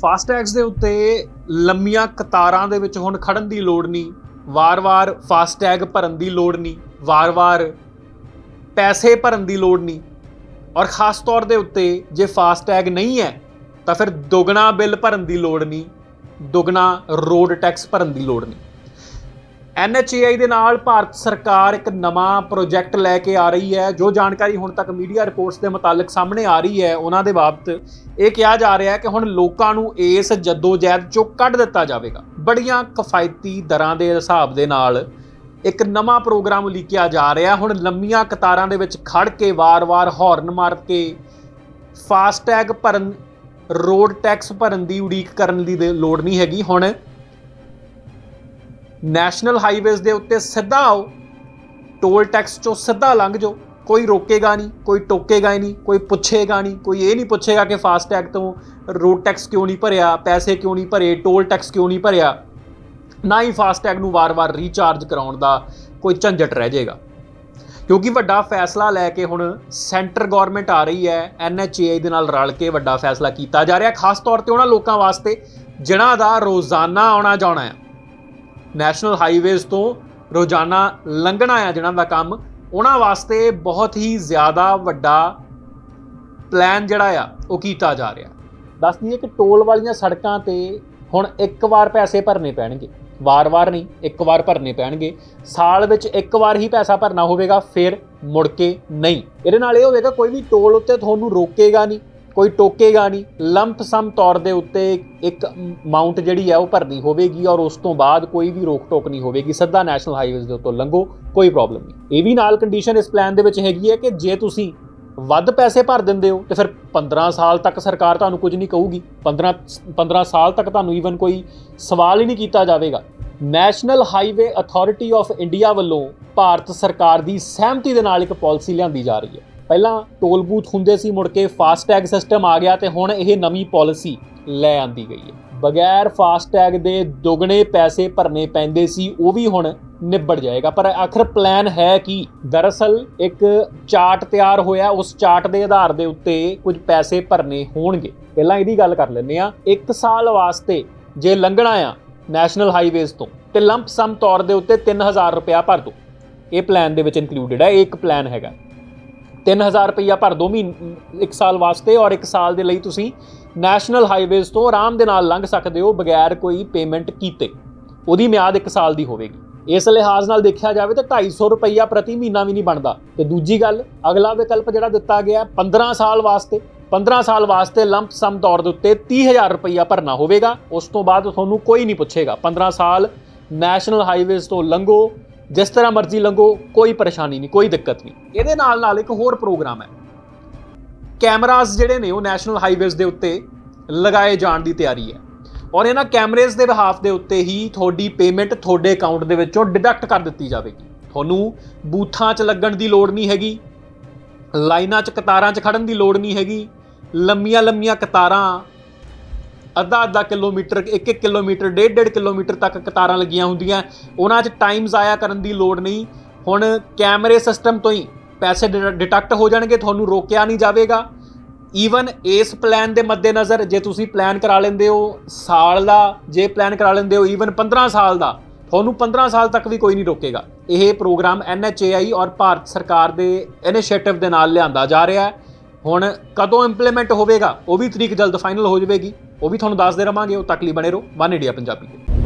ਫਾਸਟੈਗਸ ਦੇ ਉੱਤੇ ਲੰਮੀਆਂ ਕਤਾਰਾਂ ਦੇ ਵਿੱਚ ਹੁਣ ਖੜਨ ਦੀ ਲੋੜ ਨਹੀਂ, ਵਾਰ-ਵਾਰ ਫਾਸਟੈਗ ਭਰਨ ਦੀ ਲੋੜ ਨਹੀਂ, ਵਾਰ-ਵਾਰ ਪੈਸੇ ਭਰਨ ਦੀ ਲੋੜ ਨਹੀਂ। ਔਰ ਖਾਸ ਤੌਰ ਦੇ ਉੱਤੇ ਜੇ ਫਾਸਟੈਗ ਨਹੀਂ ਹੈ, ਤਾਂ ਫਿਰ ਦੁੱਗਣਾ ਬਿੱਲ ਭਰਨ ਦੀ ਲੋੜ ਨਹੀਂ, ਦੁੱਗਣਾ ਰੋਡ ਟੈਕਸ ਭਰਨ ਦੀ ਲੋੜ ਨਹੀਂ। NHAI ਦੇ ਨਾਲ ਭਾਰਤ ਸਰਕਾਰ ਇੱਕ ਨਵਾਂ ਪ੍ਰੋਜੈਕਟ ਲੈ ਕੇ ਆ ਰਹੀ ਹੈ। ਜੋ ਜਾਣਕਾਰੀ ਹੁਣ ਤੱਕ ਮੀਡੀਆ ਰਿਪੋਰਟਸ ਦੇ ਮੁਤਾਲਕ ਸਾਹਮਣੇ ਆ ਰਹੀ ਹੈ, ਉਹਨਾਂ ਦੇ ਬਾਬਤ ਇਹ ਕਿਹਾ ਜਾ ਰਿਹਾ ਹੈ ਕਿ ਹੁਣ ਲੋਕਾਂ ਨੂੰ ਇਸ ਜਦੋਜਹਿਦ ਚੋਂ ਕੱਢ ਦਿੱਤਾ ਜਾਵੇਗਾ। ਬੜੀਆਂ ਕਿਫਾਇਤੀ ਦਰਾਂ ਦੇ ਹਿਸਾਬ ਦੇ ਨਾਲ ਇੱਕ ਨਵਾਂ ਪ੍ਰੋਗਰਾਮ ਉਲੀਕਿਆ ਜਾ ਰਿਹਾ। ਹੁਣ ਲੰਮੀਆਂ ਕਤਾਰਾਂ ਦੇ ਵਿੱਚ ਖੜ ਕੇ ਵਾਰ-ਵਾਰ ਹਾਰਨ ਮਾਰ ਕੇ ਫਾਸਟੈਗ ਭਰਨ, ਰੋਡ ਟੈਕਸ ਭਰਨ ਦੀ ਉਡੀਕ ਕਰਨ ਦੀ ਲੋੜ ਨਹੀਂ ਹੈਗੀ। ਹੁਣ ਨੈਸ਼ਨਲ ਹਾਈਵੇਜ਼ ਦੇ ਉੱਤੇ ਸਿੱਧਾ ਆਓ, ਟੋਲ ਟੈਕਸ ਚੋਂ ਸਿੱਧਾ ਲੰਘ ਜਾਓ। ਕੋਈ ਰੋਕੇਗਾ ਨਹੀਂ, ਕੋਈ ਟੋਕੇਗਾ ਹੀ ਨਹੀਂ, ਕੋਈ ਪੁੱਛੇਗਾ ਨਹੀਂ, ਕੋਈ ਇਹ ਨਹੀਂ ਪੁੱਛੇਗਾ ਕਿ ਫਾਸਟੈਗ ਤੋਂ ਰੋਡ ਟੈਕਸ ਕਿਉਂ ਨਹੀਂ ਭਰਿਆ, ਪੈਸੇ ਕਿਉਂ ਨਹੀਂ ਭਰੇ, ਟੋਲ ਟੈਕਸ ਕਿਉਂ ਨਹੀਂ ਭਰਿਆ। ਨਾ ਹੀ ਫਾਸਟੈਗ ਨੂੰ ਵਾਰ-ਵਾਰ ਰੀਚਾਰਜ ਕਰਾਉਣ ਦਾ ਕੋਈ ਝੰਜਟ ਰਹਿ ਜਾਏਗਾ। ਕਿਉਂਕਿ ਵੱਡਾ ਫੈਸਲਾ ਲੈ ਕੇ ਹੁਣ ਸੈਂਟਰ ਗਵਰਨਮੈਂਟ ਆ ਰਹੀ ਹੈ ਐਨਐਚਏਆਈ ਦੇ ਨਾਲ ਰਲ ਕੇ ਵੱਡਾ ਫੈਸਲਾ ਕੀਤਾ ਜਾ ਰਿਹਾ, ਖਾਸ ਤੌਰ ਤੇ ਉਹਨਾਂ ਲੋਕਾਂ ਵਾਸਤੇ, ਜਿਨ੍ਹਾਂ ਦਾ ਰੋਜ਼ਾਨਾ ਆਉਣਾ ਜਾਣਾ ਹੈ। ਨੈਸ਼ਨਲ ਹਾਈਵੇਜ਼ ਤੋਂ ਰੋਜ਼ਾਨਾ ਲੰਘਣਾ ਆ ਜਿਹਨਾਂ ਦਾ ਕੰਮ, ਉਹਨਾਂ ਵਾਸਤੇ ਬਹੁਤ ਹੀ ਜ਼ਿਆਦਾ ਵੱਡਾ ਪਲਾਨ ਜਿਹੜਾ ਆ, ਉਹ ਕੀਤਾ ਜਾ ਰਿਹਾ। ਦੱਸ ਦਈਏ ਕਿ ਟੋਲ ਵਾਲੀਆਂ ਸੜਕਾਂ ਤੇ ਹੁਣ ਇੱਕ ਵਾਰ ਪੈਸੇ ਭਰਨੇ ਪੈਣਗੇ। ਵਾਰ-ਵਾਰ ਨਹੀਂ, ਇੱਕ ਵਾਰ ਭਰਨੇ ਪੈਣਗੇ। ਸਾਲ ਵਿੱਚ ਇੱਕ ਵਾਰ ਹੀ ਪੈਸਾ ਭਰਨਾ ਹੋਵੇਗਾ, ਫਿਰ ਮੁੜ ਕੇ ਨਹੀਂ। ਇਹਦੇ ਨਾਲ ਇਹ ਹੋਵੇਗਾ, ਕੋਈ ਵੀ ਟੋਲ ਉੱਤੇ ਤੁਹਾਨੂੰ ਰੋਕੇਗਾ ਨਹੀਂ। ਕੋਈ ਟੋਕੇਗਾ ਨਹੀਂ। ਲੰਪ ਸਮ ਤੌਰ ਦੇ ਉੱਤੇ ਇੱਕ ਅਮਾਉਂਟ ਜਿਹੜੀ ਹੈ ਉਹ ਭਰਨੀ ਹੋਵੇਗੀ ਔਰ ਉਸ ਤੋਂ ਬਾਅਦ ਕੋਈ ਵੀ ਰੋਕ ਟੋਕ ਨਹੀਂ ਹੋਵੇਗੀ। ਸਿੱਧਾ ਨੈਸ਼ਨਲ ਹਾਈਵੇਜ਼ ਦੇ ਉੱਤੋਂ ਲੰਘੋ, ਕੋਈ ਪ੍ਰੋਬਲਮ ਨਹੀਂ। ਇਹ ਵੀ ਨਾਲ ਕੰਡੀਸ਼ਨ ਇਸ ਪਲਾਨ ਦੇ ਵਿੱਚ ਹੈਗੀ ਹੈ ਕਿ ਜੇ ਤੁਸੀਂ ਵੱਧ ਪੈਸੇ ਭਰ ਦਿੰਦੇ ਹੋ, ਤੇ ਫਿਰ 15 ਸਾਲ ਤੱਕ ਸਰਕਾਰ ਤੁਹਾਨੂੰ ਕੁਝ ਨਹੀਂ ਕਹੂਗੀ। 15 15 ਸਾਲ ਤੱਕ ਤੁਹਾਨੂੰ ਈਵਨ ਕੋਈ ਸਵਾਲ ਹੀ ਨਹੀਂ ਕੀਤਾ ਜਾਵੇਗਾ। National highway authority of India ਵੱਲੋਂ ਭਾਰਤ ਸਰਕਾਰ ਦੀ ਸਹਿਮਤੀ ਦੇ ਨਾਲ ਇੱਕ ਪਾਲਿਸੀ ਲਿਆਂਦੀ ਜਾ ਰਹੀ ਹੈ। ਪਹਿਲਾਂ ਟੋਲ ਬੂਥ ਹੁੰਦੇ ਸੀ, ਮੁੜ ਕੇ ਫਾਸਟੈਗ ਸਿਸਟਮ ਆ ਗਿਆ ਤੇ ਹੁਣ ਇਹ ਨਵੀਂ ਪਾਲਿਸੀ ਲੈ ਆਂਦੀ ਗਈ ਹੈ। ਬਗੈਰ ਫਾਸਟੈਗ ਦੇ ਦੁੱਗਣੇ ਪੈਸੇ ਭਰਨੇ ਪੈਂਦੇ ਸੀ, ਉਹ ਵੀ ਹੁਣ ਨਿਬੜ ਜਾਏਗਾ। ਪਰ ਆਖਰ ਪਲਾਨ ਹੈ ਕਿ? ਦਰਅਸਲ ਇੱਕ ਚਾਰਟ ਤਿਆਰ ਹੋਇਆ, ਉਸ ਚਾਰਟ ਦੇ ਆਧਾਰ ਦੇ ਉੱਤੇ ਕੁਝ ਪੈਸੇ ਭਰਨੇ ਹੋਣਗੇ। ਪਹਿਲਾਂ ਇਹਦੀ ਗੱਲ ਕਰ ਲੈਂਦੇ ਆ ਇੱਕ ਸਾਲ ਵਾਸਤੇ ਜੇ ਲੰਘਣਾ ਆ ਨੈਸ਼ਨਲ ਹਾਈਵੇਜ਼ ਤੋਂ, ਤੇ ਲੰਪ ਸਮ ਤੌਰ ਦੇ ਉੱਤੇ 3000 ਰੁਪਇਆ ਭਰ ਦੋ। ਇਹ ਪਲਾਨ ਦੇ ਵਿੱਚ ਇਨਕਲੂਡਡ ਹੈ, ਇਹ ਇੱਕ ਪਲਾਨ ਹੈਗਾ। 3000 ਰੁਪਇਆ ਭਰ ਦੋ ਮਹੀਨ, ਇੱਕ ਸਾਲ ਵਾਸਤੇ ਔਰ ਇੱਕ ਸਾਲ ਦੇ ਲਈ ਤੁਸੀਂ ਨੈਸ਼ਨਲ ਹਾਈਵੇਜ਼ ਤੋਂ ਆਰਾਮ ਦੇ ਨਾਲ ਲੰਘ ਸਕਦੇ ਹੋ ਬਗੈਰ ਕੋਈ ਪੇਮੈਂਟ ਕੀਤੇ। ਉਹਦੀ ਮਿਆਦ ਇੱਕ ਸਾਲ ਦੀ ਹੋਵੇਗੀ। ਇਸ ਲਿਹਾਜ਼ ਨਾਲ ਦੇਖਿਆ ਜਾਵੇ ਤਾਂ 250 ਰੁਪਇਆ ਪ੍ਰਤੀ ਮਹੀਨਾ ਵੀ ਨਹੀਂ ਬਣਦਾ। ਤੇ ਦੂਜੀ ਗੱਲ, ਅਗਲਾ ਵਿਕਲਪ ਜਿਹੜਾ ਦਿੱਤਾ ਗਿਆ 15 ਸਾਲ ਵਾਸਤੇ 15 ਸਾਲ ਵਾਸਤੇ ਲੰਪ ਸਮ ਤੌਰ ਦੇ ਉੱਤੇ 30000 ਰੁਪਇਆ ਭਰਨਾ ਹੋਵੇਗਾ। ਉਸ ਤੋਂ ਬਾਅਦ ਤੁਹਾਨੂੰ ਕੋਈ ਨਹੀਂ ਪੁੱਛੇਗਾ। 15 ਸਾਲ ਨੈਸ਼ਨਲ ਹਾਈਵੇਜ਼ ਤੋਂ ਲੰਘੋ ਜਿਸ ਤਰ੍ਹਾਂ ਮਰਜ਼ੀ ਲੰਘੋ, ਕੋਈ ਪਰੇਸ਼ਾਨੀ ਨਹੀਂ, ਕੋਈ ਦਿੱਕਤ ਨਹੀਂ। ਇਹਦੇ ਨਾਲ ਨਾਲ ਇੱਕ ਹੋਰ ਪ੍ਰੋਗਰਾਮ ਹੈ। ਕੈਮਰਾਜ਼ ਜਿਹੜੇ ਨੇ ਉਹ ਨੈਸ਼ਨਲ ਹਾਈਵੇਜ਼ ਦੇ ਉੱਤੇ ਲਗਾਏ ਜਾਣ ਦੀ ਤਿਆਰੀ ਹੈ। ਔਰ ਇਹਨਾਂ ਕੈਮਰੇਜ਼ ਦੇ ਬਿਹਾਫ ਦੇ ਉੱਤੇ ਹੀ ਤੁਹਾਡੀ ਪੇਮੈਂਟ ਤੁਹਾਡੇ ਅਕਾਊਂਟ ਦੇ ਵਿੱਚੋਂ ਡਿਡਕਟ ਕਰ ਦਿੱਤੀ ਜਾਵੇਗੀ। ਤੁਹਾਨੂੰ ਬੂਥਾਂ 'ਚ ਲੱਗਣ ਦੀ ਲੋੜ ਨਹੀਂ ਹੈਗੀ, ਲਾਈਨਾਂ 'ਚ ਕਤਾਰਾਂ 'ਚ ਖੜਨ ਦੀ ਲੋੜ ਨਹੀਂ ਹੈਗੀ ਲੰਮੀਆਂ ਲੰਮੀਆਂ ਕਤਾਰਾਂ ਅੱਧਾ ਅੱਧਾ ਕਿਲੋਮੀਟਰ 1-1 ਕਿਲੋਮੀਟਰ 1.5 ਕਿਲੋਮੀਟਰ ਤੱਕ ਕਤਾਰਾਂ ਲੱਗੀਆਂ ਹੁੰਦੀਆਂ। ਉਹਨਾਂ 'ਚ ਟਾਈਮ ਜ਼ਾਇਆ ਕਰਨ ਦੀ ਲੋੜ ਨਹੀਂ। ਹੁਣ ਕੈਮਰੇ ਸਿਸਟਮ ਤੋਂ ਹੀ ਪੈਸੇ ਡਿਟੈਕਟ ਹੋ ਜਾਣਗੇ, ਤੁਹਾਨੂੰ ਰੋਕਿਆ ਨਹੀਂ ਜਾਵੇਗਾ। ਈਵਨ ਇਸ ਪਲਾਨ ਦੇ ਮੱਦੇਨਜ਼ਰ ਜੇ ਤੁਸੀਂ ਪਲਾਨ ਕਰਾ ਲੈਂਦੇ ਹੋ ਸਾਲ ਦਾ, ਜੇ ਪਲਾਨ ਕਰਾ ਲੈਂਦੇ ਹੋ ਈਵਨ 15 ਸਾਲ ਦਾ, ਤੁਹਾਨੂੰ 15 ਸਾਲ ਤੱਕ ਵੀ ਕੋਈ ਨਹੀਂ ਰੋਕੇਗਾ। ਇਹ ਪ੍ਰੋਗਰਾਮ NHAI ਔਰ ਭਾਰਤ ਸਰਕਾਰ ਦੇ ਇਨੀਸ਼ੀਏਟਿਵ ਦੇ ਨਾਲ ਲਿਆਂਦਾ ਜਾ ਰਿਹਾ ਹੈ। ਹੁਣ ਕਦੋਂ ਇੰਪਲੀਮੈਂਟ ਹੋਵੇਗਾ, ਉਹ ਵੀ ਤਰੀਕ ਜਲਦ ਫਾਈਨਲ ਹੋ ਜਾਵੇਗੀ, ਉਹ ਵੀ ਤੁਹਾਨੂੰ ਦੱਸਦੇ ਰਵਾਂਗੇ, ਉਹ ਤੱਕ ਲਈ ਬਣੇ ਰਹੋ, ਵਨ ਇੰਡੀਆ ਪੰਜਾਬੀ